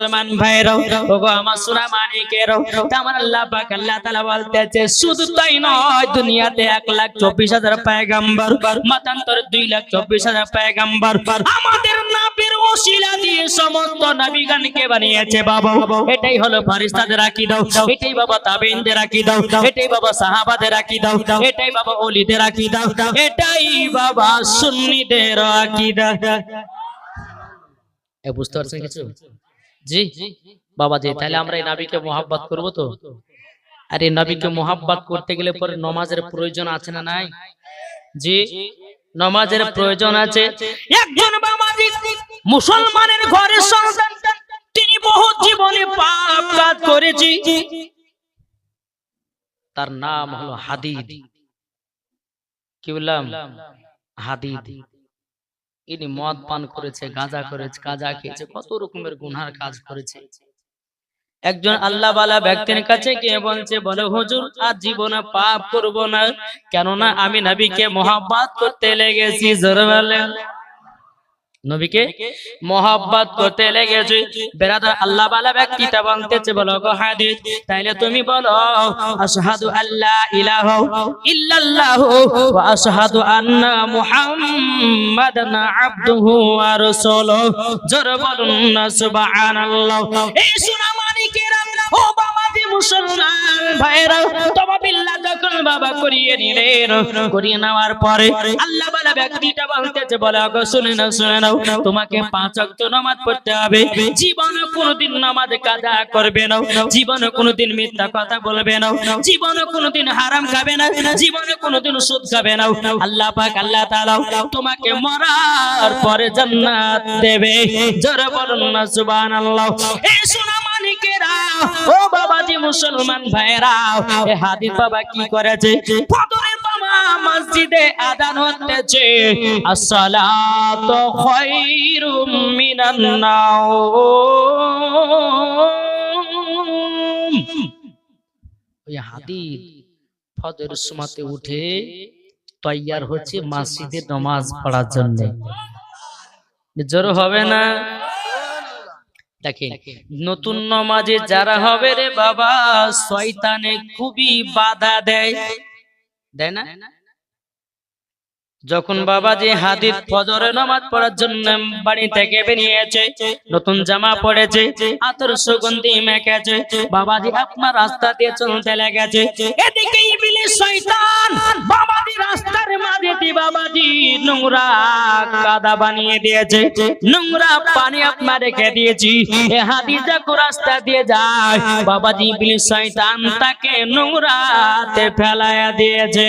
মুসলমান ভাইরাও ওগো আমার সোনা মানিকেরও আমার আল্লাহ পাক আল্লাহ তাআলা বলতেছে, শুধু তাই নয়, দুনিয়াতে এক লাখ চব্বিশ হাজার পয়গাম্বর, মতান্তর দুই লাখ চব্বিশ হাজার পয়গাম্বর, আমাদের নাবির ওসিলা দিয়ে সমস্ত নবীগণকে বানিয়েছে বাবা। এটাই হলো ফারিস্তাদের আকীদা, এটাই বাবা তাবেইনদের আকীদা, এটাই বাবা সাহাবাদের আকীদা, এটাই বাবা ওলিদের আকীদা, এটাই বাবা সুন্নিদের আকীদা। এ বুঝতে পারছেন কিছু? জি বাবা জি তাহলে আমরা এই নাবিকে মোহাব্বত করব তো? আর এই নবীকে মোহাব্বত করতে গেলে পরে নমাজের প্রয়োজন আছে না নাই? জি নমাজের প্রয়োজন আছে। একজন বাবাজি মুসলমানের ঘরের সন্তান তিনি বহু জীবনে পাপ কাজ করেছি। তার নাম হলো হাদিদ। কি বললাম? হাদিদ। ইনি মদ পান করেছে, গাঁজা করেছে, গাঁজা খেয়েছে, কত রকমের গুনহার কাজ করেছে। একজন আল্লাহ বালা ব্যক্তির কাছে কে বলছে, বলে, হুজুর, আর জীবনে পাপ করব না। কেননা আমি নবীকে মহাব্বাত করতে লেগেছি জোরে বলেন নবীকে মোহাব্বত করতে লেগেছি। বেরাদার আল্লাহ বালা ব্যক্তিটা বলতেছে বলো গো হাদিস তাইলে তুমি বলো আশহাদু আল্লাহ ইলাহা ইল্লাল্লাহু ওয়া আশহাদু আন্না মুহাম্মাদান আবদুহু ওয়া রাসূলুহু জোরে বলুন না সুবহানাল্লাহ এই সোনা মানিকেরা ও শুনে শুনে জীবনে কোনোদিন মিথ্যা কথা বলবে না জীবনে কোনোদিন হারাম খাবে না জীবনে কোনোদিন সুদ খাবে না। আল্লাহ পাক, আল্লাহ তাআলা তোমাকে মরার পরে জান্নাত দেবে। জোরে বলুন না, সুবহানাল্লাহ। এই মানিকেরা ও বাবাজি মুসলমান ভাইরা এ হাদিস বাবা কি করেছে? ফজরের বাবা মসজিদে আযান হতেছে আসসালাতু খায়রুম মিনান নাওম। ওই হাদিস ফজর সময়তে উঠে তৈয়ার হচ্ছে মসজিদে নামাজ পড়ার জন্য। জোর হবে না? দেখেন নতুন নমাজে যারা হবে রে বাবা শয়তানে খুবই বাধা দেয়। দেয় না? যখন বাবা যে হাদিস ফজরে নামাজ পড়ার জন্য বাড়ি থেকে বেরিয়েছে নতুন জামা পড়েছে আতর সুগন্ধি মেখেছে বাবাজি আপনার রাস্তা দিয়ে চলতে লেগেছে। এদিকে ইবলিস শয়তান বাবাজি রাস্তার মাঝে দিয়ে বাবাজি নোংরা কাদা বানিয়ে দিয়েছে। নোংরা পানি আপনার রেখে দিয়েছি। এ হাদিস যখন রাস্তা দিয়ে যায়। বাবাজি ইবলিস শয়তান তাকে নোংরাতে ফেলায়া দিয়েছে।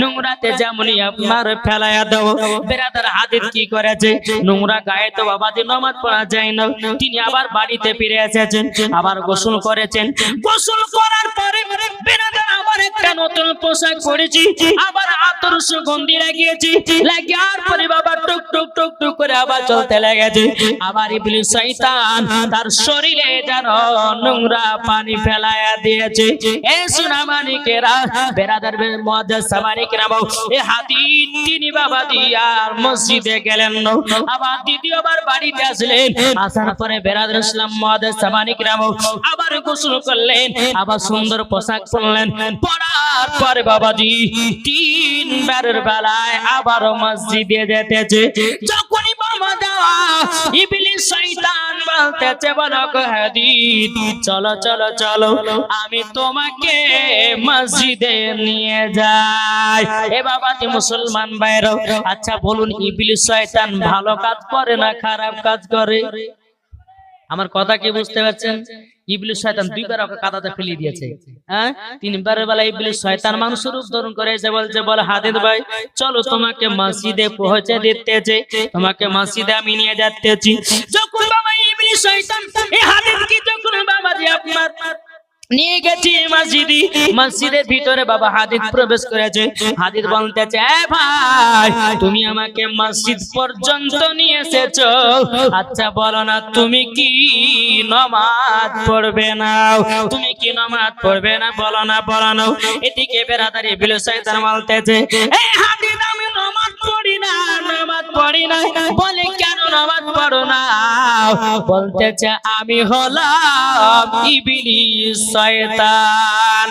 নোংরাতে যেমনই আপনার ফেলায়া দাও। বেরাদার হাদিস কি করেছে? নোংরা গায়ে তো বাবাজি নামাজ পড়া যায় না। তিনি আবার বাড়িতে ফিরে এসেছেন, আবার গোসল করেছেন। গোসল করার পরে বেরাদার আবার একটা নতুন পোশাক পরেছি আবার আতর সুগন্ধি লাগিয়েছি লাগার পরে বাবা টুক টুক টুক টুক করে আবার চলতে লেগেছে। আবার ইবলিস শয়তান তার শরীরে যেন নোংরা পানি ফেলায়া দিয়েছে। এ সোনা মানিকেরা বেরাদার সামানিকেরা এ হাদিস তিনি বাবা দিয়ার মসজিদে গেলেন। আবার দ্বিতীয়বার বাড়িতে আসলেন। আসার পরে বেরাদার ইসলাম মুআদ্দাস সামানিকেরা আবার গোসল করলেন আবার সুন্দর পোশাক পরলেন। পরার পরে বাবাজি তিনবারের বেলায় আবার মসজিদে যেতেছে। যখনই বাবা দেওয়া বলতেছে বলো গো চলো চলো চলো, আমি তোমাকে মসজিদে নিয়ে যাই। এ বাবাজি, মুসলমান ভাইরাও আচ্ছা বলুন, ইবলিস শয়তান ভালো কাজ করে না খারাপ কাজ করে? আমার কথা কি বুঝতে পারছেন? ইবলিস শয়তান দুইবার ওকে কাদাতে ফেলে দিয়েছে। হ্যাঁ? তিনবারের বেলা ইবলিস শয়তান মানুষ রূপ ধারণ করে এসে বলছে, বলে হাদিদ ভাই, চলো তোমাকে মসজিদে পৌঁছে দিতেছে তোমাকে মসজিদে আমি নিয়ে যাচ্ছি যখন বাবা ইবলিস শয়তান নিয়ে গেছি মসজিদি। মসজিদের ভিতরে বাবা হাদিদ প্রবেশ করেছে। হাদিদ বলতেছে, এ ভাই, তুমি আমাকে মসজিদ পর্যন্ত নিয়ে এসেছ। আচ্ছা বলো না, তুমি কি নমাজ পড়বে না? তুমি কি নমাজ পড়বে না? বলো না বলো না। এদিকে বেরাদারি বিল শয়তান বলতেছে, এ আমি নমাজ পড়ি না, নামাজ পড়ি না বলে নামাজ পড়ো না। বলতেছে, আমি হলাম ইবলিস শয়তান।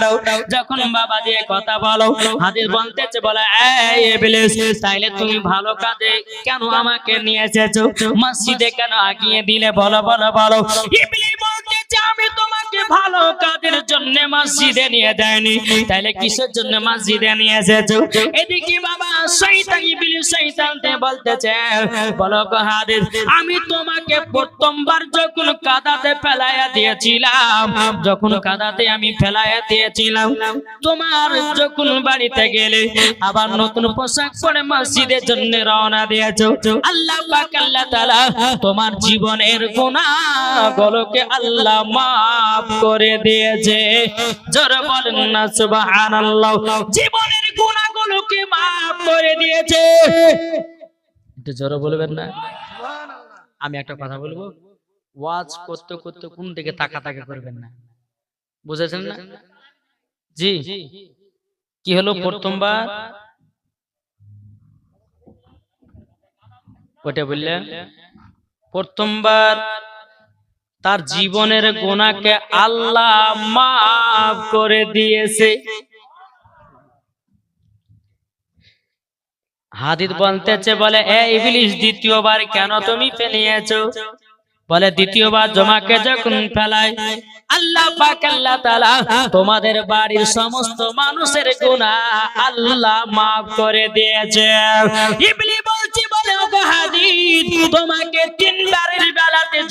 যখন বাবা দিয়ে কথা বলো, হাদিস বলতেছে, বলে, এই ইবলিস, তাইলে তুমি ভালো কাজে কেন আমাকে নিয়ে এসেছ? মসজিদে কেন আগিয়ে দিলে? বলো বলো বলো। ইবলিস বলতেছে, আমি তোমাকে ভালো কাজের জন্য মসজিদে নিয়ে দেয়নি তাইলে কিসের জন্য মসজিদে নিয়ে এসেছ? এদিকে বাবা শয়তান ইবলিস শয়তানতে বলতেছে, বলো হাদিস, আমি তোমাকে প্রথমবার যখন কাদাতে ফেলাইয়া দিয়েছিলাম, যখন কাদাতে আমি ফেলাইয়া দিয়েছিলাম, তোমার যখন বাড়িতে গেলে আবার নতুন পোশাক পরে মসজিদের জন্য রওনা দিয়েছ। আল্লাহ পাক, আল্লাহ তাআলা তোমার জীবনের গুনাহগুলোকে আল্লাহ maaf করে দিয়েছে। জোরে বলেন না, সুবহানাল্লাহ। জীবনের গুনাহগুলোকে maaf করে দিয়েছে। একটু জোরে বলবেন না? আমি একটা কথা বলব। ওয়াজ করতে করতে কোন দিকে তাকা তাকা করবেন না? বুঝেছেন না? জি। কি হলো প্রথমবার? ওটা বললে প্রথমবার তার জীবনের গোনাকে আল্লাহ মাফ করে দিয়েছে। হাদিদ বলতেছে বলে এ দ্বিতীয়বার কেন তুমি ফেলিয়েছো বলে দ্বিতীয়বার জমাকে যখন ফেলায় আল্লাহ পাক আল্লাহ তাআলা তোমাদের বাড়ির সমস্ত মানুষের গুনাহ আল্লাহ maaf করে দিয়েছে। ইবলিস বলছি বলে ওগো হাদিদ তোমাকে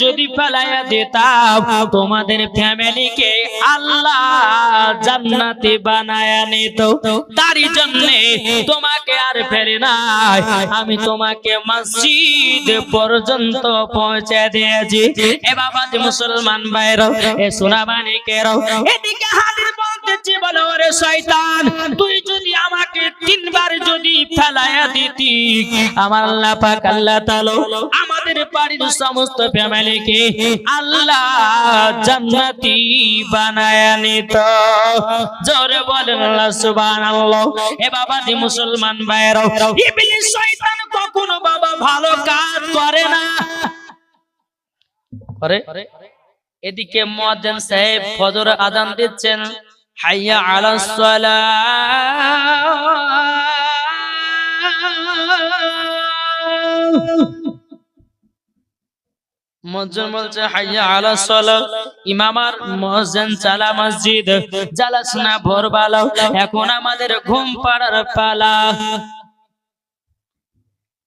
যদি ফেলাইয়া দিতাম, তোমাদের ফ্যামিলিকে আল্লাহ জান্নাতি বানায়া নিত। তারই জন্য তোমাকে আর ফেলে নাই। আমি তোমাকে মসজিদ পর্যন্ত পৌঁছে দিয়েছি। এ বাবা মুসলমান ভাইরাও এ সোনা মানিকেরাও এদিকে হাদির জোরে বলেন মুসলমান কখনো বাবা ভালো কাজ করে না। এদিকে মুয়াজ্জিন সাহেব ফজর আজান দিচ্ছেন। হাইয়া আলাস মুয়াজ্জিন বলছে হাইয়া আলাস সালাহ ইমাম আর মুয়াজ্জিন চালা মসজিদ জালাস না ভোরবেলা এখন আমাদের ঘুম পাড়ার পালা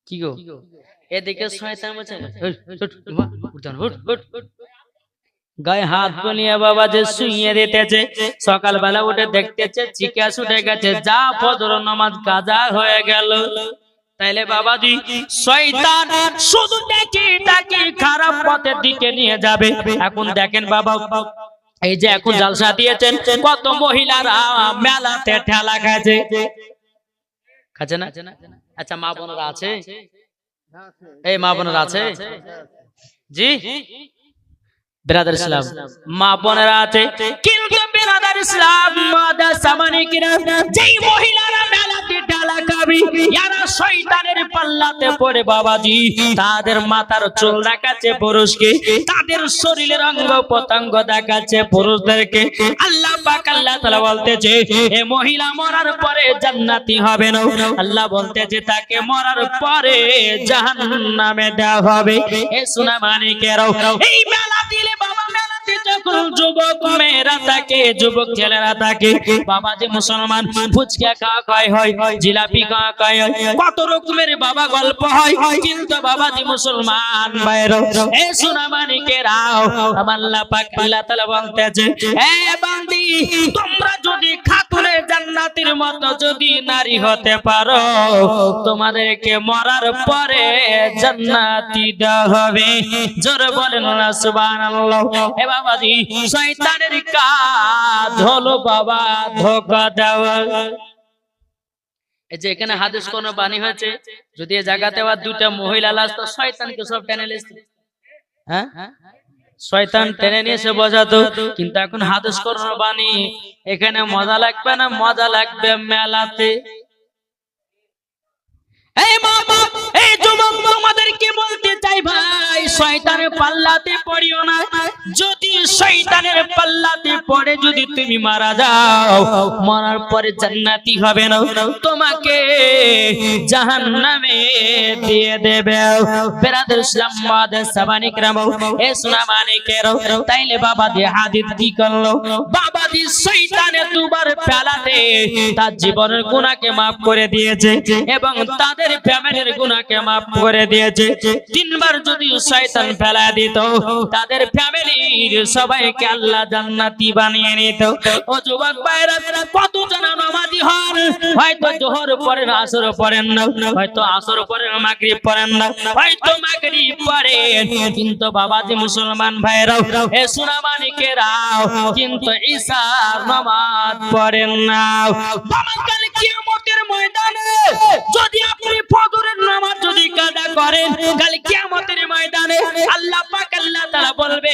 কি গো এদিকে শয়তান বলছে "উঠ, উঠ, উঠ, উঠ, উঠ, উঠ, উঠ।" গায়ে হাত বলিয়ে বাবা যে শুইয়ে দিতেছে সকালবেলা উঠে দেখতেছে চিকাস উঠে গেছে যা ফজর নামাজ কাজা হয়ে গেল। তাইলে বাবাজি শয়তান শুধু দেখি তাকে খারাপ পথের দিকে নিয়ে যাবে। এখন দেখেন বাবা এই যে এখন জালসা দিয়েছেন কত মহিলারা মেলাতে ঠেলা খাচ্ছে খাচ্ছে না? আচ্ছা মা বোনেরা আছে? এই মা বোনেরা আছে? জি? বেরাদার ইসলাম মা বোনেরা আছে, কিন্তু বেরাদার ইসলাম মাদা সামানে কিরা যেই মহিলারা মেলাতে ডালা খাবি ইয়ারা শয়তানের পাল্লাতে পড়ে বাবাজি, তাদের মাথার চুল দেখাচ্ছে পুরুষকে, তাদের শরীরের অঙ্গ পতঙ্গ দেখাচ্ছে পুরুষদেরকে। আল্লাহ পাক আল্লাহ তাআলা বলতেছে, এ মহিলা মরার পরে জান্নাতি হবে না। আল্লাহ বলতেছে, তাকে মরার পরে জাহান্নামে দেওয়া হবে। এ সোনা মানিকেরাও, এই যুবক মেয়েরা থাকে যুবক ছেলেরা থাকে। বাবা যে মুসলমান ফুচকা খাওয়া খায় হয় জিলাপি খাওয়া খায় হয়। কত রকমের বাবা গল্প হয় কিন্তু বাবা যে মুসলমান। বাইর। এ সোনা মানিকেরাও আমার আল্লাহ পাক আল্লাহ তাআলা বলতেছে এ বান্দি তোমরা যদি খাতুনে জান্নাতের মতো যদি নারী হতে পারো তোমাদেরকে মরার পরে জান্নাতি দেওয়া হবে। জোরে বলেন না সুবহানাল্লাহ। এ বাবাজি শয়তানের বাবা এই যে এখানে বাণী হয়েছে, যদি জায়গাতে আবার দুটা মহিলা শয়তানকে সব টেনে লেছে হ্যাঁ? শয়তান টেনে নিয়ে এসে বোঝাতো কিন্তু এখন হাদিস কোন বাণী। এখানে মজা লাগবে না? মজা লাগবে মেলাতে। এই মা যুবক বলতে চাই ভাই, শয়তানের পাল্লাতে পড়িও না। যদি শয়তানের পাল্লাতে পড়ে, যদি তুমি মারা যাও, মরার পরে জান্নাতি হবে না। তোমাকে জাহান্নামে দিয়ে দেবে। বেরাদের ইসলাম মাদের সাবানিক রামো। এ সোনা মানিকের। তাইলে বাবা দিয়ে হাদিদ কি করল? বাবা দি শয়তানে দুবার ফেলাতে তার জীবনের গুনাহকে মাফ করে দিয়েছে এবং তাদের ফ্যামিলির গুনাহকে মাফ করে দিয়েছে, তিনবার যদি শয়তান ফেলা দিত, তাদের ফ্যামিলির সবাইকে আল্লাহ জান্নাতি বানিয়ে নিত। ও যুবক ভাইরা কত নামাজি হন? হয়তো জোহর আসর পড়েন না, হয়তো আসর মাগরিব পড়েন না, হয়তো মাগরিব পড়েন কিন্তু বাবাজি মুসলমান ভাইরাও এ সুনামানিকেরাও, কিন্তু ঈশার নামাজ পড়েন না। ময়দানে যদি আপনি ফজরের নামাজ যদি কাজা করেন কাল কিয়ামতের ময়দানে আল্লাহ পাক আল্লাহ তাআলা বলবে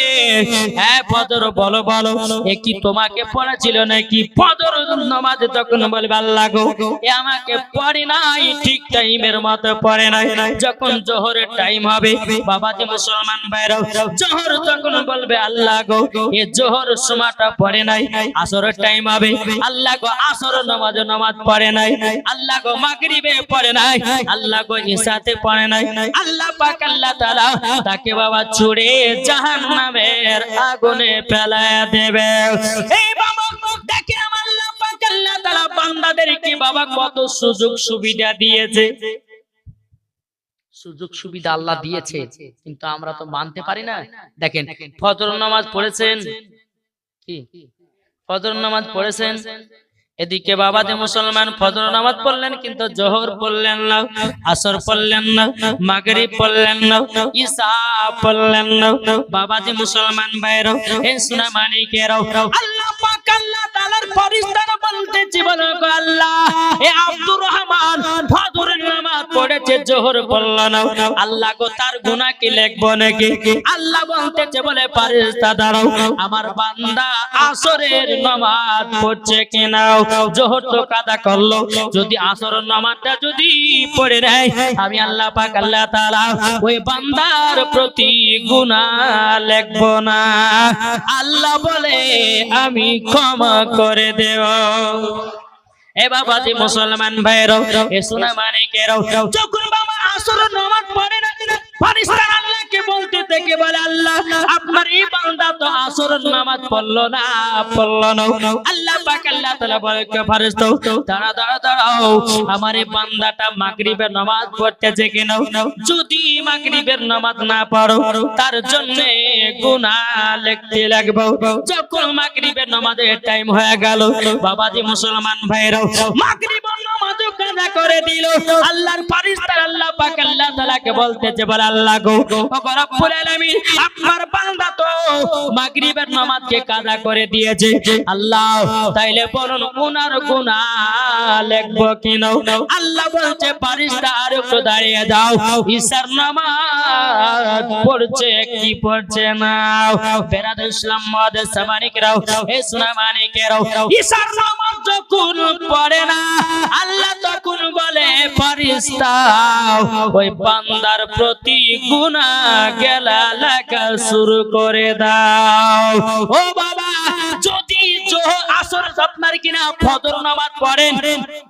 হ্যাঁ ফজর, বলো বলো, এ কি তোমাকে পড়া ছিল নাকি? ফজর নামাজ তখন বলবে, আল্লাহ গো, এ আমাকে পড়ে নাই, ঠিক টাইমের মতো পড়ে নাই। যখন জোহরের টাইম হবে বাবা যে মুসলমান ভাইরাও, জোহর তখন বলবে, আল্লাহ গো, এ জোহর সময়টা পড়ে নাই, আসরের টাইম হবে। আল্লাহ গো আসর নামাজ নামাজ পড়ে নাই। আল্লাহ গো, মাগরিবে পড়ে নাই। আল্লাহ গো ইসাতে পড়ে নাই। আল্লাহ পাক আল্লাহ তাআলা তাকে বাবা ছুড়ে জাহান্নামের আগুনে ফেলায়া দেবে। এই বাবা, দেখে আমার আল্লাহ পাক আল্লাহ তাআলা বান্দাদেরকে বাবা কত সুযোগ সুবিধা দিয়েছে। সুযোগ সুবিধা আল্লাহ দিয়েছে, কিন্তু আমরা তো মানতে পারি না। দেখেন, ফজর নামাজ পড়েছেন। কি? ফজর নামাজ পড়েছেন? এদিকে বাবা যে মুসলমান ফজর নামাজ পড়লেন, কিন্তু জোহর পড়লেন না, আসর পড়লেন না, মাগরিব পড়লেন না, ঈশা পড়লেন না। বাবা যে মুসলমান বাইরও এ সোনা মানিকেরও আল্লাহ পাক আল্লাহ তাআলার ফেরেশতারা বলতেছে বলো আল্লাহ। এ আব্দুর রহমান ফজরের নামাজ পড়েছে, জোহর পড়ল না। আল্লাহ গো, তার গুনাহ কি লিখব নাকি? আল্লাহ বলতেছে, বলে ফেরেশতা দাঁড়াও। আমার বান্দা আসরের নামাজ পড়ছে কিনা? জোহর তো কাদা করল। যদি আসরের নামাজটা যদি পড়ে নেয়, আমি আল্লাহ পাক, আল্লাহ তাআলা ওই বান্দার প্রতি গুনাহ লিখব না। আল্লাহ বলে, আমি ক্ষমা করে দেব। এ বাবা যে মুসলমান ভাইরাও এ সোনা মানিকেরাও যখন বাবা আসর নামাজ পড়ে না আল্লাহকে বলতে থেকে বলে আল্লাহ, আপনার এই বান্দা তো আসর নামাজ পড়ল না পড়ল না। আল্লাহ পাক আল্লাহ তাআলা বলে, কে ফেরেশতা দাঁড়া দাঁড়া দাঁড়াও, আমার এই বান্দাটা মাগরিবের নামাজ পড়তেছে কিনা? যদি মাগরিবের নামাজ না পড়ো, তার জন্য গুনাহ লিখতে লাগবে। যখন মাগরিবের নামাজের টাইম হয়ে গেল, বাবাজি মুসলমান ভাইরাও মাগরিবের কাজা করে দিল। আল্লাহর ফেরেশতা আল্লাহ পাক আল্লাহ তাআলাকে বলতেছে, বলে আল্লাহ গো রব্বুল আলামিন, আপনার বান্দা তো মাগরিবের নামাজকে কাজা করে দিয়েছে। আল্লাহ, তাইলে বলুন ওনার গুনাহ লিখব কিনা আল্লাহ বলছে, ফেরেশতা আর একটু দাঁড়িয়ে যাও। ঈশার নামাজ পড়ছে কি পড়ছে না? বেরাদ ইসলাম মাদের সামানিকরাও এ সোনা মানিকেরাও ঈশার নামাজ যখন পড়ে না, আল্লাহ তখন বলে ওই বান্দার প্রতি গুনাহ গেলা লেখা শুরু করে দাও। ও বাবা, যদি আসর আপনার কিনা নামাজ পড়েন,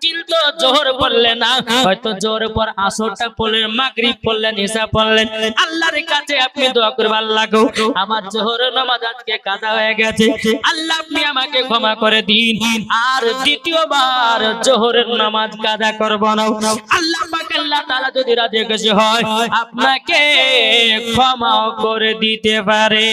কিন্তু জোহর পড়লেন না, হয়তো জোহর পর আসরটা পড়লেন, মাগরিব পড়লেন ঈশা পড়লেন। আল্লাহর কাছে আপনি দোয়া করবেন, আল্লাহ গো, আমার জোহর নামাজ আজকে কাজা হয়ে গেছে। আল্লাহ আপনি আমাকে ক্ষমা করে দিন। আর দ্বিতীয়বার জোহরের নামাজ কাদা করব না। আল্লাহ আল্লাহ তাআলা যদি রাজি খুশি হয়, আপনাকে ক্ষমা করে দিতে পারে।